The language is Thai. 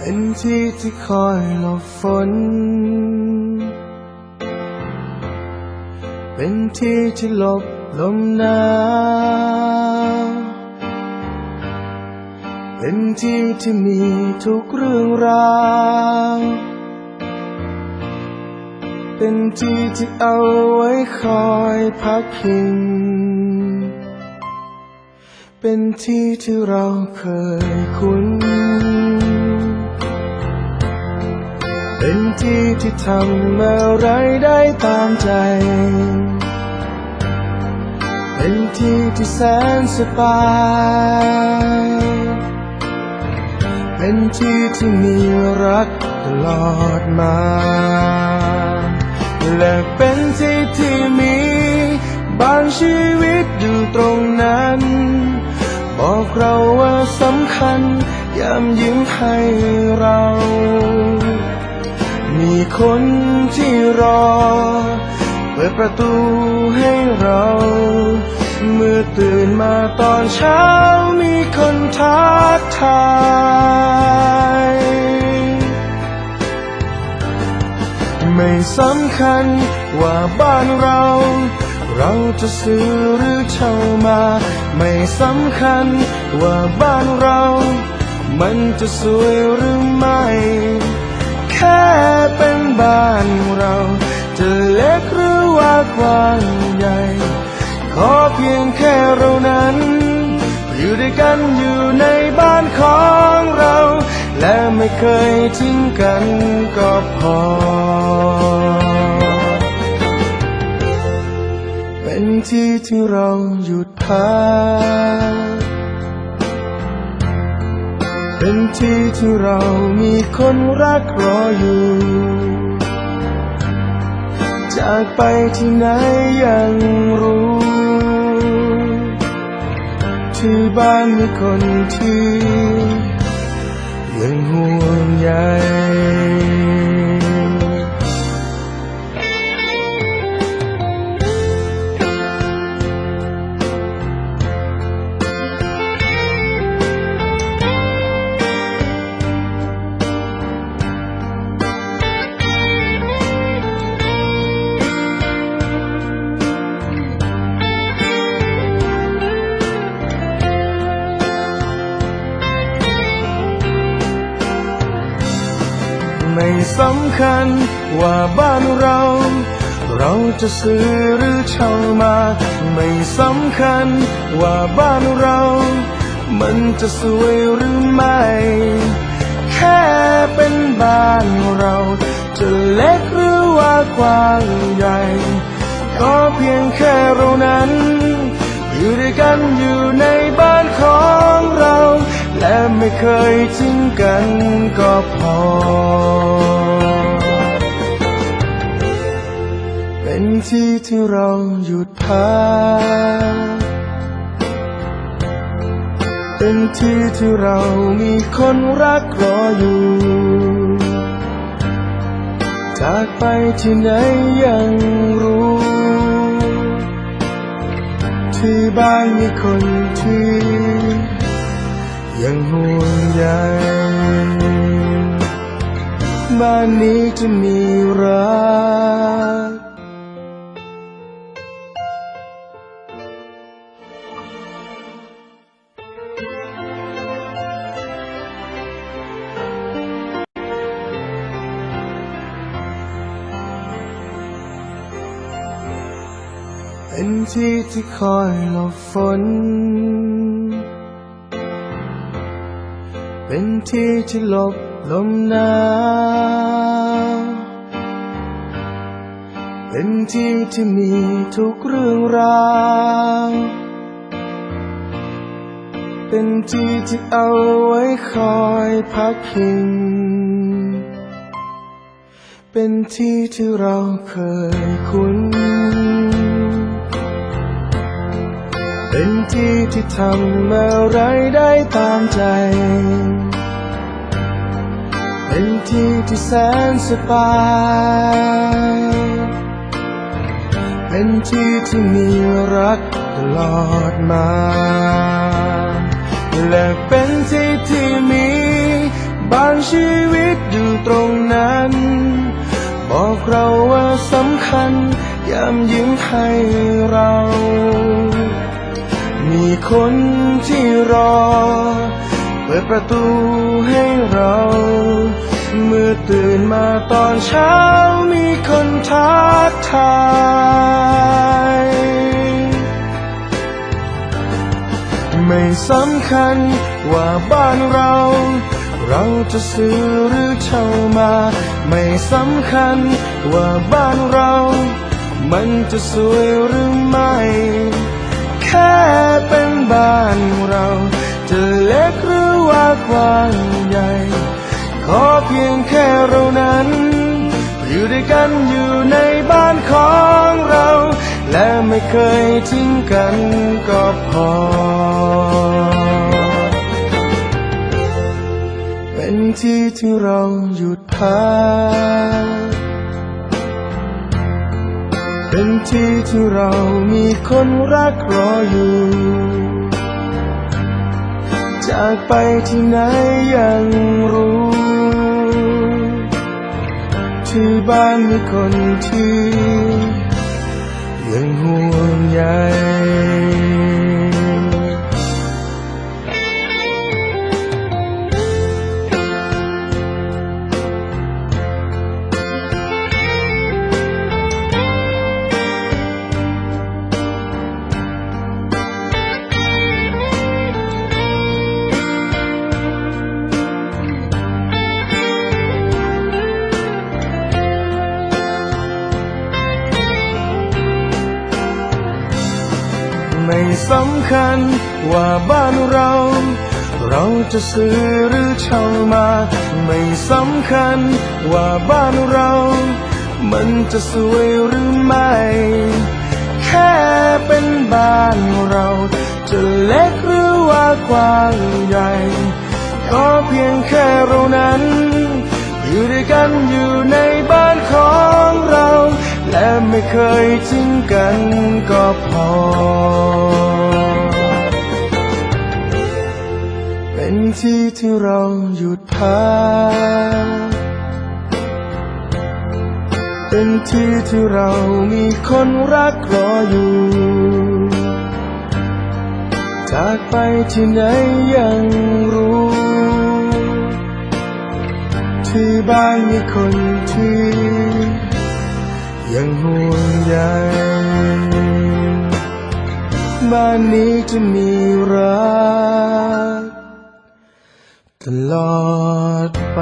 เป็นที่ที่คอยหลบฝน เป็นที่ที่หลบลมหนาวเป็นที่ที่มีทุกเรื่องราวเป็นที่ที่เอาไว้คอยพักพิง เป็นที่ที่เราเคยคุ้น เป็นที่ที่ทำอะไรได้ตามใจ เป็นที่ที่แสนสบาย เป็นที่ที่มีรักตลอดมา และเป็นที่ที่มี บางชีวิตอยู่ตรงนั้น บอกเราว่าสำคัญยามยิ้มให้เรา มีคนที่รอ เปิดประตูให้เรา เมื่อตื่นมาตอนเช้ามีคนทักทายไม่สำคัญว่าบ้านเรา เราจะซื้อหรือเช่ามา ไม่สำคัญว่าบ้านเรา มันจะสวยหรือไม่ แค่เป็นบ้านเรา จะเล็กหรือว่ากว้างใหญ่ ขอเพียงแค่เรานั้น อยู่ด้วยกันอยู่ในบ้านของเรา และไม่เคยทิ้งกันก็พอ เป็นที่ที่เราหยุดพัก เป็นที่ที่เรามีคนรักรออยู่ จากไปที่ไหนยังรู้ ที่บ้านมีคนที่ยังห่วงใย สำคัญว่าบ้านเรา เราจะซื้อหรือเช่ามา ไม่สำคัญว่าบ้านเรา มันจะสวยหรือไม่ แค่เป็นบ้านเรา จะเล็กหรือว่ากว้างใหญ่ก็เพียงแค่เรานั้น อยู่ด้วยกันอยู่ในบ้าน เคยทิ้งกันก็พอ เป็นที่ที่เราหยุดพักเป็นที่ที่เรามีคนรักรออยู่จากไปที่ไหนยังรู้ ที่บ้านมีคนที่ ยังห่วงใยบ้านนี้จะมีรักเป็นที่ที่คอยหลบฝน เป็นที่ที่หลบลมหนาวเป็นที่ที่มีทุกเรื่องราวเป็นที่ที่เอาไว้คอยพักพิง เป็นที่ที่เราเคยคุ้น ที่ที่ทำอะไรได้ตามใจ เป็นที่ที่แสนสบาย เป็นที่ที่มีรักตลอดมา และเป็นที่ที่มี บางชีวิตอยู่ตรงนั้น บอกเราว่าสำคัญยามยิ้มให้เรา มีคนที่รอ เปิดประตูให้เรา เมื่อตื่นมาตอนเช้ามีคนทักทายไม่สำคัญว่าบ้านเรา เราจะซื้อหรือเช่ามา ไม่สำคัญว่าบ้านเรา มันจะสวยหรือไม่ แค่เป็นบ้านเรา จะเล็กหรือว่ากว้างใหญ่ ขอเพียงแค่เรานั้น อยู่ด้วยกันอยู่ในบ้านของเรา และไม่เคยทิ้งกันก็พอ เป็นที่ที่เราหยุดพัก ทันที่ที่เรามีคนรักรออยู่ จากไปที่ไหนยังรู้ ที่บ้านมีคนที่ยังห่วงใย สำคัญว่าบ้านเรา เราจะซื้อหรือเช่ามา ไม่สำคัญว่าบ้านเรา มันจะสวยหรือไม่ แค่เป็นบ้านเรา จะเล็กหรือว่ากว้างใหญ่ ก็เพียงแค่เรานั้น อยู่ด้วยกันอยู่ในบ้านของเรา และไม่เคยทิ้งกันก็พอ เป็นที่ที่เราหยุดพักเป็นที่ที่เรามีคนรักรออยู่ จากไปที่ไหนยังรู้ ที่บ้านมีคนที่ยังห่วงใยบ้านนี้จะมีรัก ตลอดไป